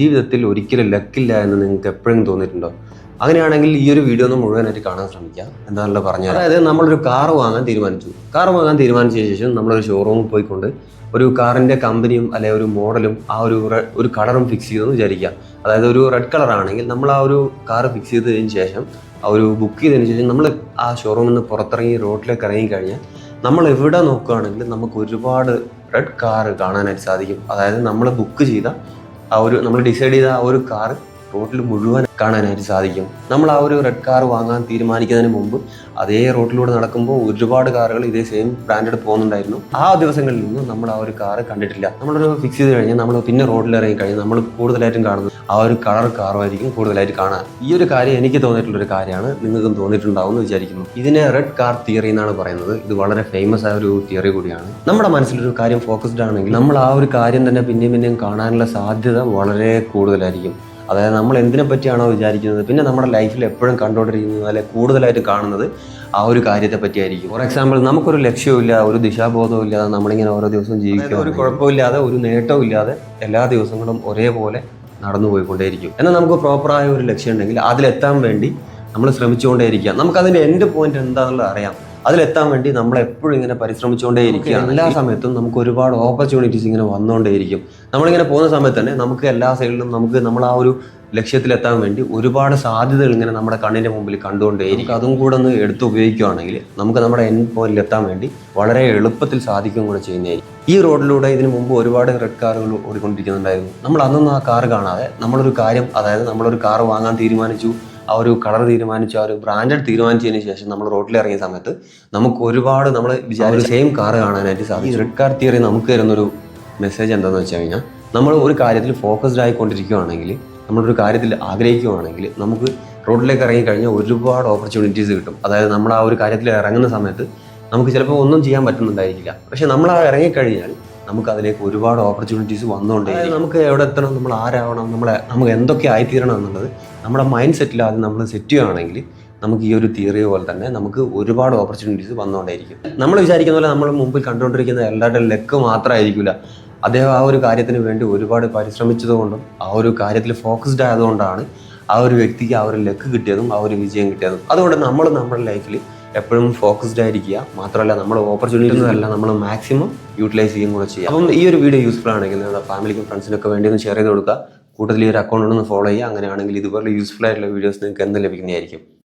ജീവിതത്തിൽ ഒരിക്കലും ലക്കില്ല എന്ന് നിങ്ങൾക്ക് എപ്പോഴും തോന്നിയിട്ടുണ്ടോ? അങ്ങനെയാണെങ്കിൽ ഈ ഒരു വീഡിയോ ഒന്ന് മുഴുവനായിട്ട് കാണാൻ ശ്രമിക്കുക എന്താണല്ലോ പറഞ്ഞത് അതായത് നമ്മളൊരു കാർ വാങ്ങാൻ തീരുമാനിച്ചു. കാർ വാങ്ങാൻ തീരുമാനിച്ച ശേഷം നമ്മളൊരു ഷോറൂമിൽ പോയിക്കൊണ്ട് ഒരു കാറിന്റെ കമ്പനിയും അല്ലെ ഒരു മോഡലും ആ ഒരു ഒരു കളറും ഫിക്സ് ചെയ്തെന്ന് വിചാരിക്കുക. അതായത് ഒരു റെഡ് കളർ ആണെങ്കിൽ നമ്മൾ ആ ഒരു കാർ ഫിക്സ് ചെയ്തതിന് ശേഷം ആ ഒരു ബുക്ക് ചെയ്തതിന് ശേഷം നമ്മൾ ആ ഷോറൂമിൽ നിന്ന് പുറത്തിറങ്ങി റോഡിലേക്ക് ഇറങ്ങി കഴിഞ്ഞാൽ നമ്മൾ എവിടെ നോക്കുകയാണെങ്കിലും നമുക്ക് ഒരുപാട് റെഡ് കാർ കാണാനായിട്ട് സാധിക്കും. അതായത് നമ്മൾ ബുക്ക് ചെയ്ത ആ ഒരു നമ്മൾ ഡിസൈഡ് ചെയ്ത ആ ഒരു കാർ റോഡിൽ മുഴുവൻ കാണാനായിട്ട് സാധിക്കും. നമ്മൾ ആ ഒരു റെഡ് കാർ വാങ്ങാൻ തീരുമാനിക്കുന്നതിന് മുമ്പ് അതേ റോഡിലൂടെ നടക്കുമ്പോൾ ഒരുപാട് കാറുകൾ ഇതേ സെയിം ബ്രാൻഡഡ് പോകുന്നുണ്ടായിരുന്നു. ആ ദിവസങ്ങളിൽ നിന്ന് നമ്മൾ ആ ഒരു കാർ കണ്ടിട്ടില്ല. നമ്മളൊരു ഫിക്സ് ചെയ്ത് കഴിഞ്ഞാൽ നമ്മൾ പിന്നെ റോഡിൽ ഇറങ്ങി കഴിഞ്ഞാൽ നമ്മൾ കൂടുതലായിട്ടും കാണുന്നത് ആ ഒരു കളർ കാറുമായിരിക്കും കൂടുതലായിട്ട് കാണാൻ. ഈ ഒരു കാര്യം എനിക്ക് തോന്നിയിട്ടുള്ള ഒരു കാര്യമാണ്. നിങ്ങൾക്കും തോന്നിയിട്ടുണ്ടാവും എന്ന് വിചാരിക്കുന്നു. ഇതിനെ റെഡ് കാർ തിയറി എന്നാണ് പറയുന്നത്. ഇത് വളരെ ഫേമസ് ആയ ഒരു തിയറി കൂടിയാണ്. നമ്മുടെ മനസ്സിലൊരു കാര്യം ഫോക്കസ്ഡ് ആണെങ്കിൽ നമ്മൾ ആ ഒരു കാര്യം തന്നെ പിന്നെയും പിന്നെയും കാണാനുള്ള സാധ്യത വളരെ കൂടുതലായിരിക്കും. അതായത് നമ്മൾ എന്തിനെ പറ്റിയാണോ വിചാരിക്കുന്നത് പിന്നെ നമ്മുടെ ലൈഫിൽ എപ്പോഴും കണ്ടുകൊണ്ടിരിക്കുന്നത് അല്ലെ കൂടുതലായിട്ട് കാണുന്നത് ആ ഒരു കാര്യത്തെ പറ്റിയായിരിക്കും ഫോർ എക്സാമ്പിൾ നമുക്കൊരു ലക്ഷ്യമില്ല ഒരു ദിശാബോധവും ഇല്ലാതെ നമ്മളിങ്ങനെ ഓരോ ദിവസവും ജീവിക്കുക ഒരു കുഴപ്പമില്ലാതെ ഒരു നേട്ടവും ഇല്ലാതെ എല്ലാ ദിവസങ്ങളും ഒരേപോലെ നടന്നു പോയിക്കൊണ്ടേയിരിക്കും. എന്നാൽ നമുക്ക് പ്രോപ്പറായ ഒരു ലക്ഷ്യം ഉണ്ടെങ്കിൽ അതിലെത്താൻ വേണ്ടി നമ്മൾ ശ്രമിച്ചുകൊണ്ടേയിരിക്കുക നമുക്കതിന്റെ എൻഡ് പോയിന്റ് എന്താണെന്നുള്ളത് അറിയാം. അതിലെത്താൻ വേണ്ടി നമ്മൾ എപ്പോഴും ഇങ്ങനെ പരിശ്രമിച്ചുകൊണ്ടേയിരിക്കുകയാണ്. എല്ലാ സമയത്തും നമുക്ക് ഒരുപാട് ഓപ്പർച്യൂണിറ്റീസ് ഇങ്ങനെ വന്നുകൊണ്ടേയിരിക്കും. നമ്മളിങ്ങനെ പോകുന്ന സമയത്ത് തന്നെ നമുക്ക് എല്ലാ സൈഡിലും നമുക്ക് നമ്മൾ ആ ഒരു ലക്ഷ്യത്തിലെത്താൻ വേണ്ടി ഒരുപാട് സാധ്യതകൾ ഇങ്ങനെ നമ്മുടെ കണ്ണിന്റെ മുമ്പിൽ കണ്ടുകൊണ്ടേയിരിക്കും. അതും കൂടെ ഒന്ന് എടുത്ത് ഉപയോഗിക്കുകയാണെങ്കിൽ നമുക്ക് നമ്മുടെ എൻ പോയിന്റിൽ എത്താൻ വേണ്ടി വളരെ എളുപ്പത്തിൽ സാധിക്കും കൂടെ ചെയ്യുന്നതായിരിക്കും. ഈ റോഡിലൂടെ ഇതിനു മുമ്പ് ഒരുപാട് റെഡ് കാറുകൾ ഓടിക്കൊണ്ടിരിക്കുന്നുണ്ടായിരുന്നു. നമ്മൾ അന്നൊന്നും ആ കാർ കാണാതെ നമ്മളൊരു കാര്യം അതായത് നമ്മളൊരു കാർ വാങ്ങാൻ തീരുമാനിച്ചു. ആ ഒരു കളർ തീരുമാനിച്ചു ആ ഒരു ബ്രാൻഡഡ് തീരുമാനിച്ചതിന് ശേഷം നമ്മൾ റോഡിൽ ഇറങ്ങിയ സമയത്ത് നമുക്ക് ഒരുപാട് നമ്മൾ വിചാരിച്ച സെയിം കാർ കാണാനായിട്ട് സാധിക്കും റെഡ് കാർ തിയറി നമുക്ക് തരുന്നൊരു മെസ്സേജ് എന്താണെന്ന് വെച്ച് കഴിഞ്ഞാൽ നമ്മൾ ഒരു കാര്യത്തിൽ ഫോക്കസ്ഡ് ആയിക്കൊണ്ടിരിക്കുകയാണെങ്കിൽ നമ്മളൊരു കാര്യത്തിൽ ആഗ്രഹിക്കുകയാണെങ്കിൽ നമുക്ക് റോഡിലേക്ക് ഇറങ്ങി കഴിഞ്ഞാൽ ഒരുപാട് ഓപ്പർച്യൂണിറ്റീസ് കിട്ടും. അതായത് നമ്മൾ ആ ഒരു കാര്യത്തിൽ ഇറങ്ങുന്ന സമയത്ത് നമുക്ക് ചിലപ്പോൾ ഒന്നും ചെയ്യാൻ പറ്റുന്നുണ്ടായിരിക്കില്ല. പക്ഷെ നമ്മൾ ആ ഇറങ്ങിക്കഴിഞ്ഞാൽ നമുക്ക് അതിലേക്ക് ഒരുപാട് ഓപ്പർച്യൂണിറ്റീസ് വന്നുകൊണ്ട് നമുക്ക് എവിടെ എത്തണം നമ്മൾ ആരാവണം നമ്മളെ നമുക്ക് എന്തൊക്കെ ആയിത്തീരണം എന്നുള്ളത് നമ്മുടെ മൈൻഡ് സെറ്റിൽ ആദ്യം നമ്മൾ സെറ്റ് ചെയ്യുകയാണെങ്കിൽ നമുക്ക് ഈ ഒരു തിയറി പോലെ തന്നെ നമുക്ക് ഒരുപാട് ഓപ്പർച്യൂണിറ്റീസ് വന്നുകൊണ്ടേയിരിക്കും നമ്മൾ വിചാരിക്കുന്ന പോലെ നമ്മൾ മുമ്പിൽ കണ്ടുകൊണ്ടിരിക്കുന്ന എല്ലാവരുടെ ലക്ക് മാത്രമായിരിക്കില്ല അദ്ദേഹം ആ ഒരു കാര്യത്തിന് വേണ്ടി ഒരുപാട് പരിശ്രമിച്ചതുകൊണ്ടും ആ ഒരു കാര്യത്തിൽ ഫോക്കസ്ഡ് ആയതുകൊണ്ടാണ് ആ ഒരു വ്യക്തിക്ക് ആ ഒരു ലക്ക് കിട്ടിയതും ആ ഒരു വിജയം കിട്ടിയതും. അതുകൊണ്ട് നമ്മൾ നമ്മുടെ ലൈഫിൽ എപ്പോഴും ഫോക്കസ്ഡ് ആയിരിക്കുക. മാത്രമല്ല നമ്മൾ ഓപ്പർച്യൂണിറ്റീസ് അല്ല നമ്മൾ മാക്സിമം യൂട്ടിലൈസ് ചെയ്യുകയും കൂടെ ചെയ്യുക. അപ്പം ഈ ഒരു വീഡിയോ യൂസ്ഫുൾ ആണെങ്കിൽ നിങ്ങളുടെ ഫാമിലിക്കും ഫ്രണ്ട്സിനൊക്കെ വേണ്ടി ഒന്ന് ഷെയർ ചെയ്ത് കൊടുക്കുക. കൂട്ടത്തിൽ ഈ ഒരു അക്കൗണ്ട് ഒന്ന് ഫോളോ ചെയ്യുക. അങ്ങനെയാണെങ്കിൽ ഇതുപോലെ യൂസ്ഫുൾ ആയിട്ടുള്ള വീഡിയോസ് നിങ്ങൾക്ക് എന്ന് ലഭിക്കുന്നതായിരിക്കും?